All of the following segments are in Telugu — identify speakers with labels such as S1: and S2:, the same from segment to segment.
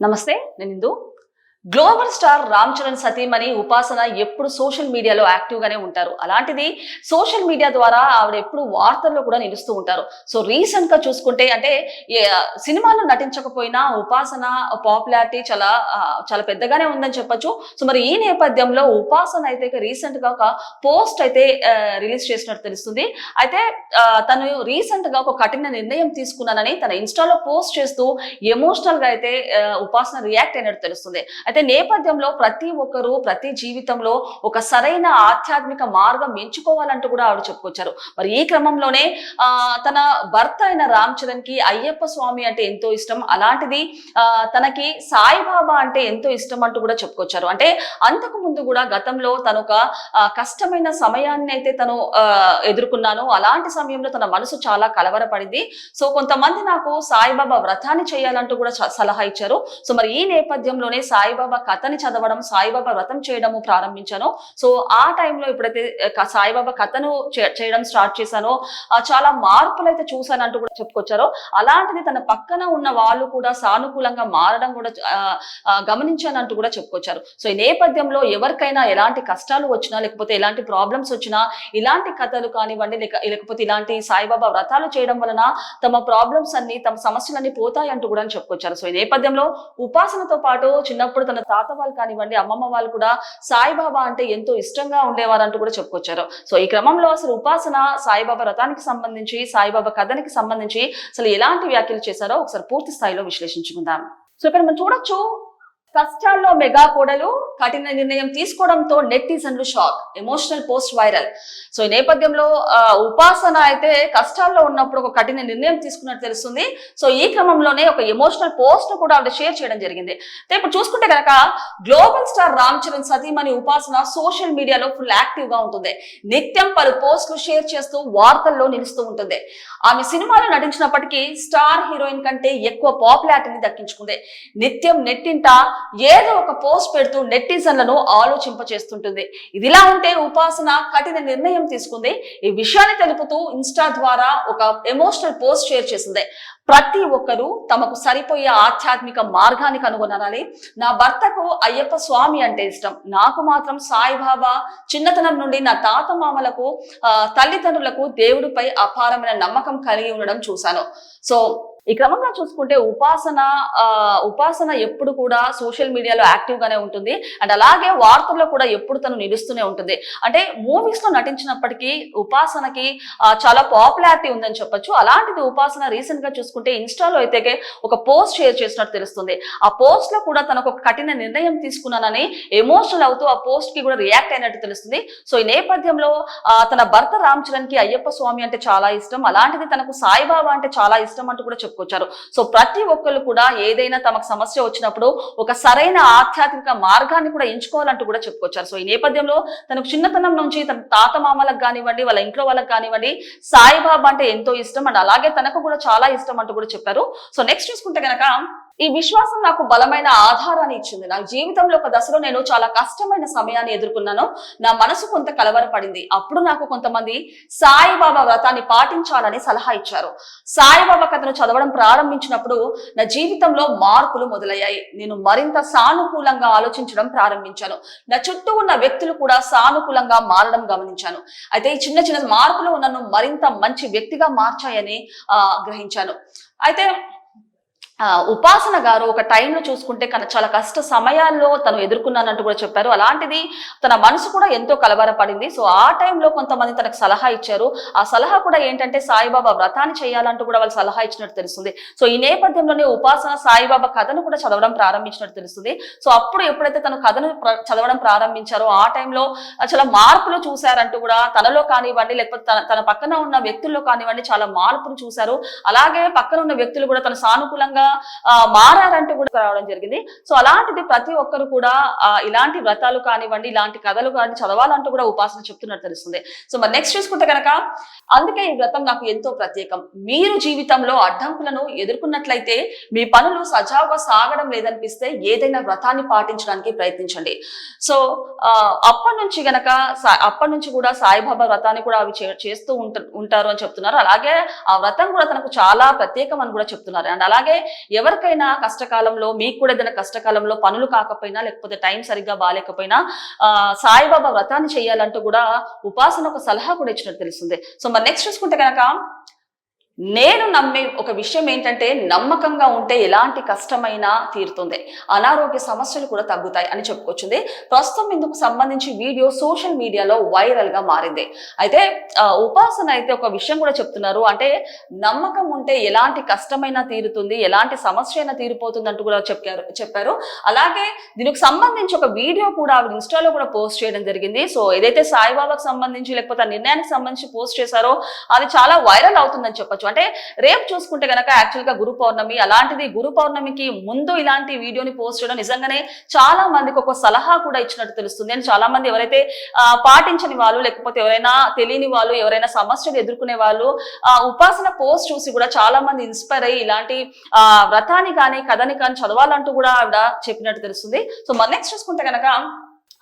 S1: Namaste, nenindu. Global star Ram Charan సతీమణి ఉపాసన ఎప్పుడు సోషల్ మీడియాలో యాక్టివ్ గానే ఉంటారు. అలాంటిది సోషల్ మీడియా ద్వారా ఆవిడ ఎప్పుడు వార్తల్లో కూడా నిలుస్తూ ఉంటారు. సో రీసెంట్గా చూసుకుంటే అంటే సినిమాలో నటించకపోయినా ఉపాసన పాపులారిటీ చాలా చాలా పెద్దగానే ఉందని చెప్పొచ్చు. సో మరి ఈ నేపథ్యంలో ఉపాసన అయితే రీసెంట్గా ఒక పోస్ట్ అయితే రిలీజ్ చేసినట్టు తెలుస్తుంది. అయితే తను రీసెంట్గా ఒక కఠిన నిర్ణయం తీసుకున్నానని తన ఇన్స్టాలో పోస్ట్ చేస్తూ ఎమోషనల్గా అయితే ఉపాసన రియాక్ట్ అయినట్టు తెలుస్తుంది. అయితే నేపథ్యంలో ప్రతి ఒక్కరూ ప్రతి జీవితంలో ఒక సరైన ఆధ్యాత్మిక మార్గం ఎంచుకోవాలంటూ కూడా ఆవిడ చెప్పుకొచ్చారు. మరి ఈ క్రమంలోనే తన భర్త అయిన రామ్ చరణ్కి అయ్యప్ప స్వామి అంటే ఎంతో ఇష్టం. అలాంటిది తనకి సాయిబాబా అంటే ఎంతో ఇష్టం అంటూ కూడా చెప్పుకొచ్చారు. అంటే అంతకు ముందు కూడా గతంలో తను ఒక కష్టమైన సమయాన్ని అయితే తను ఎదుర్కొన్నాను. అలాంటి సమయంలో తన మనసు చాలా కలవరపడింది. సో కొంతమంది నాకు సాయిబాబా వ్రతాన్ని చేయాలంటూ కూడా సలహా ఇచ్చారు. సో మరి ఈ నేపథ్యంలోనే సాయిబాబా కథని చదవడం సాయిబాబా వ్రతం చేయడము ప్రారంభించాను. సో ఆ టైంలో ఎప్పుడైతే సాయిబాబా కథను చేయడం స్టార్ట్ చేశానో చాలా మార్పులు అయితే చూశానంటూ కూడా చెప్పుకొచ్చారో. అలాంటిది తన పక్కన ఉన్న వాళ్ళు కూడా సానుకూలంగా మారడం కూడా గమనించానంటూ కూడా చెప్పుకొచ్చారు. సో ఈ నేపథ్యంలో ఎవరికైనా ఎలాంటి కష్టాలు వచ్చినా లేకపోతే ఎలాంటి ప్రాబ్లమ్స్ వచ్చినా ఇలాంటి కథలు కానివ్వండి లేకపోతే ఇలాంటి సాయిబాబా వ్రతాలు చేయడం వలన తమ ప్రాబ్లమ్స్ అన్ని తమ సమస్యలన్నీ పోతాయి అంటూ కూడా చెప్పుకొచ్చారు. సో ఈ నేపథ్యంలో ఉపాసనతో పాటు చిన్నప్పుడు తన తాత వాళ్ళు కానివ్వండి అమ్మమ్మ వాళ్ళు కూడా సాయిబాబా అంటే ఎంతో ఇష్టంగా ఉండేవారు అంటూ కూడా చెప్పుకొచ్చారు. సో ఈ క్రమంలో అసలు ఉపాసన సాయిబాబా రథానికి సంబంధించి సాయిబాబా కథనికి సంబంధించి అసలు ఎలాంటి వ్యాఖ్యలు చేశారో ఒకసారి పూర్తి స్థాయిలో విశ్లేషించుకుందాం. సో ఇక్కడ మనం చూడొచ్చు కష్టాల్లో మెగా కోడలు కఠిన నిర్ణయం తీసుకోవడంతో నెట్టిజన్లు shock emotional post viral so ఈ నేపథ్యంలో ఉపాసన అయితే కష్టాల్లో ఉన్నప్పుడు ఒక కఠిన నిర్ణయం తీసుకున్నట్టు తెలుస్తుంది. సో ఈ క్రమంలోనే ఒక ఎమోషనల్ పోస్ట్ కూడా ఆవిడ షేర్ చేయడం జరిగింది. అయితే ఇప్పుడు చూసుకుంటే కనుక గ్లోబల్ స్టార్ రామ్ చరణ్ సతీమణి ఉపాసన సోషల్ మీడియాలో ఫుల్ యాక్టివ్గా ఉంటుంది. నిత్యం పలు పోస్టులు షేర్ చేస్తూ వార్తల్లో నిలుస్తూ ఉంటుంది. ఆమె సినిమాలో నటించినప్పటికీ స్టార్ హీరోయిన్ కంటే ఎక్కువ పాపులారిటీని దక్కించుకుంది. నిత్యం నెట్టింట ఏదో ఒక పోస్ట్ పెడుతూ నెటిజన్లను ఆలోచింపచేస్తుంటుంది. ఇదిలా ఉంటే ఉపాసన కఠిన నిర్ణయం తీసుకుంది. ఈ విషయాన్ని తెలుపుతూ ఇన్స్టా ద్వారా ఒక ఎమోషనల్ పోస్ట్ షేర్ చేసింది. ప్రతి ఒక్కరూ తమకు సరిపోయే ఆధ్యాత్మిక మార్గాన్ని కనుగొనాలి నా భర్తకు అయ్యప్ప స్వామి అంటే ఇష్టం. నాకు మాత్రం సాయిబాబా చిన్నతనం నుండి నా తాత మామలకు తల్లిదండ్రులకు దేవుడిపై అపారమైన నమ్మకం కలిగి ఉండడం చూశాను. సో ఈ క్రమంలో చూసుకుంటే ఉపాసన ఉపాసన ఎప్పుడు కూడా సోషల్ మీడియాలో యాక్టివ్ గానే ఉంటుంది. అండ్ అలాగే వార్తల్లో కూడా ఎప్పుడు తను నిలుస్తూనే ఉంటుంది. అంటే మూవీస్లో నటించినప్పటికీ ఉపాసనకి చాలా పాపులారిటీ ఉందని చెప్పొచ్చు. అలాంటిది ఉపాసన రీసెంట్గా చూసుకుంటే ఇన్స్టాలో అయితే ఒక పోస్ట్ షేర్ చేసినట్టు తెలుస్తుంది. ఆ పోస్ట్లో కూడా తనకు ఒక కఠిన నిర్ణయం తీసుకున్నానని ఎమోషనల్ అవుతూ ఆ పోస్ట్కి కూడా రియాక్ట్ అయినట్టు తెలుస్తుంది. సో ఈ నేపథ్యంలో తన భర్త రామ్ చరణ్కి అయ్యప్ప స్వామి అంటే చాలా ఇష్టం. అలాంటిది తనకు సాయిబాబా అంటే చాలా ఇష్టం అంటూ కూడా తీసుకొచ్చారు. సో ప్రతి ఒక్కరు కూడా ఏదైనా తమకు సమస్య వచ్చినప్పుడు ఒక సరైన ఆధ్యాత్మిక మార్గాన్ని కూడా ఎంచుకోవాలంటూ కూడా చెప్పుకొచ్చారు. సో ఈ నేపథ్యంలో తనకు చిన్నతనం నుంచి తన తాత మామలకు కానివ్వండి వాళ్ళ ఇంట్లో వాళ్ళకి కానివ్వండి సాయిబాబా అంటే ఎంతో ఇష్టం. అండ్ అలాగే తనకు కూడా చాలా ఇష్టం అంటూ కూడా చెప్పారు. సో నెక్స్ట్ చూసుకుంటే గనక ఈ విశ్వాసం నాకు బలమైన ఆధారాన్ని ఇచ్చింది. నా జీవితంలో ఒక దశలో నేను చాలా కష్టమైన సమయాన్ని ఎదుర్కొన్నాను. నా మనసు కొంత కలవరపడింది. అప్పుడు నాకు కొంతమంది సాయిబాబా వ్రతాన్ని పాటించాలని సలహా ఇచ్చారు. సాయిబాబా కథను చదవడం ప్రారంభించినప్పుడు నా జీవితంలో మార్పులు మొదలయ్యాయి. నేను మరింత సానుకూలంగా ఆలోచించడం ప్రారంభించాను. నా చుట్టూ ఉన్న వ్యక్తులు కూడా సానుకూలంగా మారడం గమనించాను. అయితే ఈ చిన్న చిన్న మార్పులు నన్ను మరింత మంచి వ్యక్తిగా మార్చాయని గ్రహించాను. అయితే ఉపాసన గారు ఒక టైంలో చూసుకుంటే చాలా కష్ట సమయాల్లో తను ఎదుర్కొన్నానంటూ కూడా చెప్పారు. అలాంటిది తన మనసు కూడా ఎంతో కలవరపడింది. సో ఆ టైంలో కొంతమంది తనకు సలహా ఇచ్చారు. ఆ సలహా కూడా ఏంటంటే సాయిబాబా వ్రతాన్ని చేయాలంటూ కూడా వాళ్ళు సలహా ఇచ్చినట్టు తెలుస్తుంది. సో ఈ నేపథ్యంలోనే ఉపాసన సాయిబాబా కథను కూడా చదవడం ప్రారంభించినట్టు తెలుస్తుంది. సో అప్పుడు ఎప్పుడైతే తను కథను ప్ర- చదవడం ప్రారంభించారో ఆ టైంలో చాలా మార్పులు చూశారంటూ కూడా తనలో కానివ్వండి లేకపోతే తన తన పక్కన ఉన్న వ్యక్తుల్లో కానివ్వండి చాలా మార్పులు చూశారు. అలాగే పక్కన ఉన్న వ్యక్తులు కూడా తన సానుకూలంగా ఆ, మారారంటూ కూడా రావడం జరిగింది. సో అలాంటిది ప్రతి ఒక్కరు కూడా ఇలాంటి వ్రతాలు కానివ్వండి ఇలాంటి కథలు కానీ చదవాలంటూ కూడా ఉపాసన చెప్తున్నట్టు తెలుస్తుంది. సో మరి నెక్స్ట్ చూసుకుంటే కనుక అందుకే ఈ వ్రతం నాకు ఎంతో ప్రత్యేకం. మీరు జీవితంలో అడ్డంకులను ఎదుర్కొన్నట్లయితే మీ పనులు సజావుగా సాగడం లేదనిపిస్తే ఏదైనా వ్రతాన్ని పాటించడానికి ప్రయత్నించండి. సో ఆ, అప్పటి నుంచి గనక అప్పటి నుంచి కూడా సాయిబాబా వ్రతాన్ని కూడా అవి చేస్తూ ఉంటారు అని చెప్తున్నారు. అలాగే ఆ వ్రతం కూడా తనకు చాలా ప్రత్యేకం అని కూడా చెప్తున్నారు. అండ్ అలాగే ఎవరికైనా కష్టకాలంలో మీకు కూడా ఏదైనా కష్టకాలంలో పనులు కాకపోయినా లేకపోతే టైం సరిగ్గా బాగాలేకపోయినా ఆ సాయిబాబా వ్రతాన్ని చేయాలంటూ కూడా ఉపాసన ఒక సలహా కూడా ఇచ్చినట్టు తెలుస్తుంది. సో మరి నెక్స్ట్ చూసుకుంటే కనుక నేను నమ్మే ఒక విషయం ఏంటంటే నమ్మకంగా ఉంటే ఎలాంటి కష్టమైనా తీరుతుంది. అనారోగ్య సమస్యలు కూడా తగ్గుతాయి అని చెప్పుకొచ్చింది. ప్రస్తుతం ఇందుకు సంబంధించి వీడియో సోషల్ మీడియాలో వైరల్గా మారింది. అయితే ఉపాసన అయితే ఒక విషయం కూడా చెప్తున్నారు. అంటే నమ్మకం ఉంటే ఎలాంటి కష్టమైనా తీరుతుంది ఎలాంటి సమస్య అయినా తీరిపోతుంది అంటూ కూడా చెప్పారు చెప్పారు. అలాగే దీనికి సంబంధించి ఒక వీడియో కూడా ఆవిడ ఇన్స్టాలో కూడా పోస్ట్ చేయడం జరిగింది. సో ఏదైతే సాయిబాబాకు సంబంధించి లేకపోతే ఆ నిర్ణయానికి సంబంధించి పోస్ట్ చేశారో అది చాలా వైరల్ అవుతుందని చెప్పచ్చు. అంటే రేపు చూసుకుంటే గనక యాక్చువల్గా గురు పౌర్ణమి అలాంటిది గురు పౌర్ణమికి ముందు ఇలాంటి వీడియోని పోస్ట్ చేయడం నిజంగానే చాలా మందికి ఒక సలహా కూడా ఇచ్చినట్టు తెలుస్తుంది. అండ్ చాలా మంది ఎవరైతే పాటించని వాళ్ళు లేకపోతే ఎవరైనా తెలియని వాళ్ళు ఎవరైనా సమస్యలు ఎదుర్కొనే వాళ్ళు ఆ ఉపాసన పోస్ట్ చూసి కూడా చాలా మంది ఇన్స్పైర్ అయ్యి ఇలాంటి ఆ వ్రతాన్ని కానీ కథని కానీ చదవాలంటూ కూడా ఆవిడ చెప్పినట్టు తెలుస్తుంది. సో మరి నెక్స్ట్ చూసుకుంటే కనుక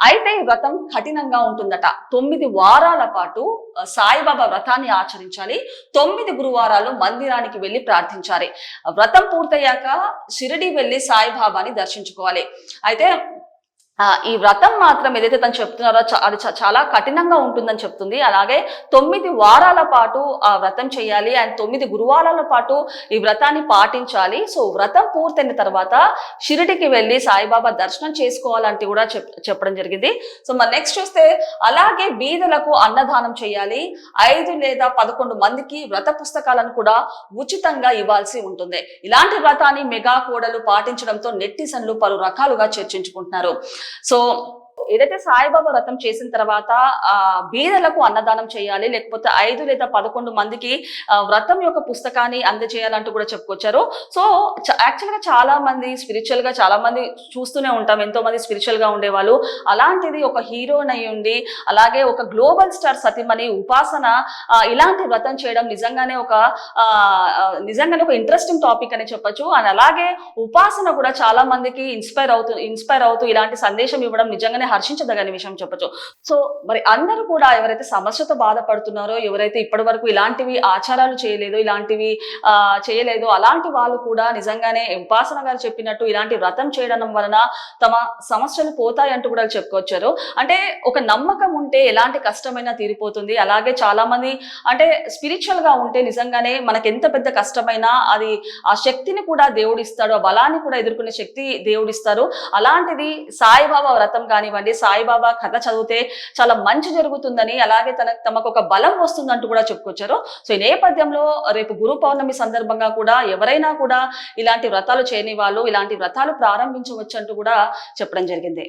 S1: అయితే ఈ వ్రతం కఠినంగా ఉంటుందట. తొమ్మిది వారాల పాటు సాయిబాబా వ్రతాన్ని ఆచరించాలి. తొమ్మిది గురువారాలు మందిరానికి వెళ్ళి ప్రార్థించాలి. వ్రతం పూర్తయ్యాక షిరిడి వెళ్ళి సాయిబాబాని దర్శించుకోవాలి. అయితే ఈ వ్రతం మాత్రం ఏదైతే తను చెప్తున్నారో అది చ- చాలా కఠినంగా ఉంటుందని చెప్తుంది. అలాగే తొమ్మిది వారాల పాటు ఆ వ్రతం చేయాలి అండ్ తొమ్మిది గురువారాల పాటు ఈ వ్రతాన్ని పాటించాలి. సో వ్రతం పూర్తయిన తర్వాత షిరిడికి వెళ్ళి సాయిబాబా దర్శనం చేసుకోవాలంటే కూడా చెప్పడం జరిగింది. సో మరి నెక్స్ట్ చూస్తే అలాగే బీదలకు అన్నదానం చేయాలి. ఐదు లేదా పదకొండు మందికి వ్రత పుస్తకాలను కూడా ఉచితంగా ఇవ్వాల్సి ఉంటుంది. ఇలాంటి వ్రతాన్ని మెగా కోడలు పాటించడంతో నెట్టిసన్లు పలు రకాలుగా చర్చించుకుంటున్నారు. సో ఏదైతే సాయిబాబా వ్రతం చేసిన తర్వాత ఆ బీదలకు అన్నదానం చేయాలి లేకపోతే ఐదు లేదా పదకొండు మందికి వ్రతం యొక్క పుస్తకాన్ని అందజేయాలంటూ కూడా చెప్పుకొచ్చారు. సో యాక్చువల్గా చాలా మంది స్పిరిచువల్గా చాలా మంది చూస్తూనే ఉంటాం. ఎంతో మంది స్పిరిచువల్గా ఉండేవాళ్ళు. అలాంటిది ఒక హీరోయిన్ అయి ఉండి అలాగే ఒక గ్లోబల్ స్టార్ సతీమణి ఉపాసన ఇలాంటి వ్రతం చేయడం నిజంగానే ఒక నిజంగానే ఒక ఇంట్రెస్టింగ్ టాపిక్ అని చెప్పొచ్చు. అండ్ అలాగే ఉపాసన కూడా చాలా మందికి ఇన్స్పైర్ అవుతూ ఇన్స్పైర్ అవుతూ ఇలాంటి సందేశం ఇవ్వడం నిజంగానే హర్షించదగని విషయం చెప్పొచ్చు. సో మరి అందరూ కూడా ఎవరైతే సమస్యతో బాధపడుతున్నారో ఎవరైతే ఇప్పటి వరకు ఇలాంటివి ఆచారాలు చేయలేదో ఇలాంటివి చేయలేదో అలాంటి వాళ్ళు కూడా నిజంగానే ఉపాసన గారు చెప్పినట్టు ఇలాంటి వ్రతం చేయడం వలన తమ సమస్యలు పోతాయంటూ కూడా చెప్పుకొచ్చారు. అంటే ఒక నమ్మకం ఉంటే ఎలాంటి కష్టమైనా తీరిపోతుంది. అలాగే చాలా మంది అంటే స్పిరిచువల్గా ఉంటే నిజంగానే మనకి ఎంత పెద్ద కష్టమైనా అది ఆ శక్తిని కూడా దేవుడిస్తాడు ఆ బలాన్ని కూడా ఎదుర్కొనే శక్తి దేవుడిస్తారు అలాంటిది సాయిబాబా వ్రతం కానివ్వండి సాయిబాబా కథ చదివితే చాలా మంచి జరుగుతుందని అలాగే తన తమకు ఒక బలం వస్తుందంటూ కూడా చెప్పుకొచ్చారు. సో ఈ నేపథ్యంలో రేపు గురు పౌర్ణమి సందర్భంగా కూడా ఎవరైనా కూడా ఇలాంటి వ్రతాలు చేయని వాళ్ళు ఇలాంటి వ్రతాలు ప్రారంభించవచ్చు అంటూ కూడా చెప్పడం జరిగింది.